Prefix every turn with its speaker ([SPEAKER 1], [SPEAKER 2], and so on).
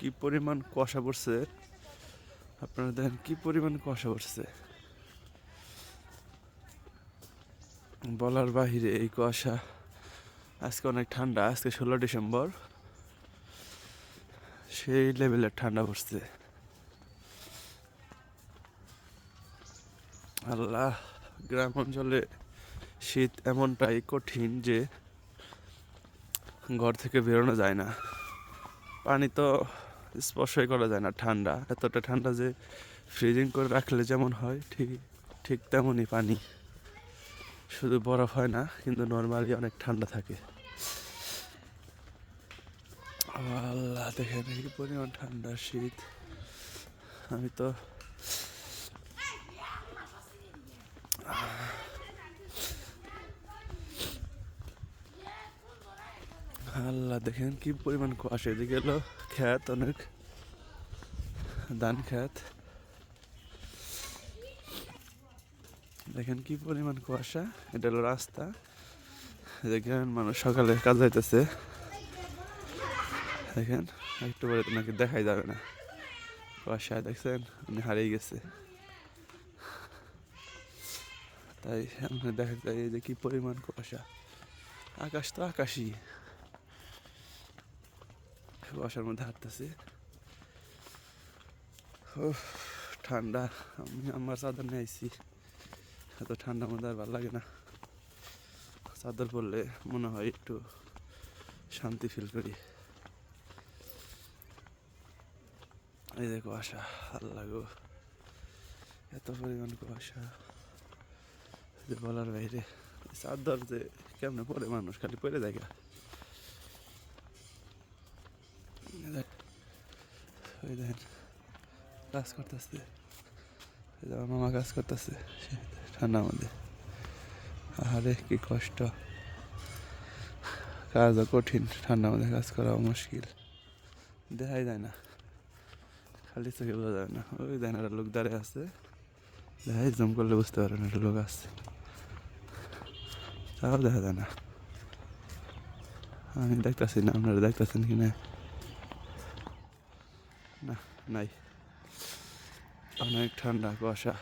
[SPEAKER 1] কি পরিমাণ কুয়াশা পড়ছে? আপনারা দেখেন কি পরিমাণ কুয়াশা পড়ছে। বলার বাহিরে এই কুয়াশা আজকে অনেক ঠান্ডা, আজকে ষোলো ডিসেম্বর। সেই লেভেলের ঠান্ডা পড়ছে। আল্লাহ, গ্রাম অঞ্চলে শীত এমনটাই কঠিন যে ঘর থেকে বেরোনো যায় না। পানি তো স্পর্শই করা যায় না, ঠান্ডা। এতটা ঠান্ডা যে ফ্রিজিং করে রাখলে যেমন হয়, ঠিক ঠিক তেমনই পানি। শুধু বরফ হয় না, কিন্তু নর্মালি অনেক ঠান্ডা থাকে। আল্লাহ, দেখেন কি পরিমাণ ঠান্ডা শীত। আমি তো আল্লাহ, দেখেন কি পরিমাণ কুয়াশা। এদিকে এলো খ্যাত অনেক ধান খ্যাত দেখেন কি পরিমাণ কুয়াশা, এটা হলো রাস্তা। দেখেন মানুষ সকালে কাজ যাইতেছে। দেখেন, একটু পরে তো নাকি দেখাই যাবে না। কুয়াশা দেখছেন, উনি হারিয়ে গেছে। তাই আমরা দেখা যায় যে কি পরিমাণ কুয়াশা। আকাশ তো আকাশই। কুয়াশার মধ্যে হাঁটতেছি। উফ, ঠান্ডা। আমি আমার চাদর নিয়ে আইছি। এত ঠান্ডার মধ্যে আর ভালো লাগে না। চাদর পরলে মনে হয় একটু শান্তি ফিল করি। এই যে কুয়াশা আল্লাহ গো। এত পরিমাণ কুয়াশা। যে বলার বাইরে চাদর যে কেমনে পরে মানুষ খালি পরে যায় কাজ করতেছে। আমার মামা কাজ করতেছে ঠান্ডার মধ্যে। আরে কি কষ্ট। কাজও কঠিন ঠান্ডার মধ্যে কাজ করা মুশকিল। দেখাই যায় না। খালি চোখে বোঝা যায় না। ওই দেখেন, একটা লোক দাঁড়িয়ে আছে। দেখাই, জম করলে বুঝতে পারেন একটা লোক আসছে তাও দেখা যায় না। আমি দেখতেছি না, আপনারা দেখতেছেন কি না? না নাই। অনেক ঠান্ডা কুয়াশা।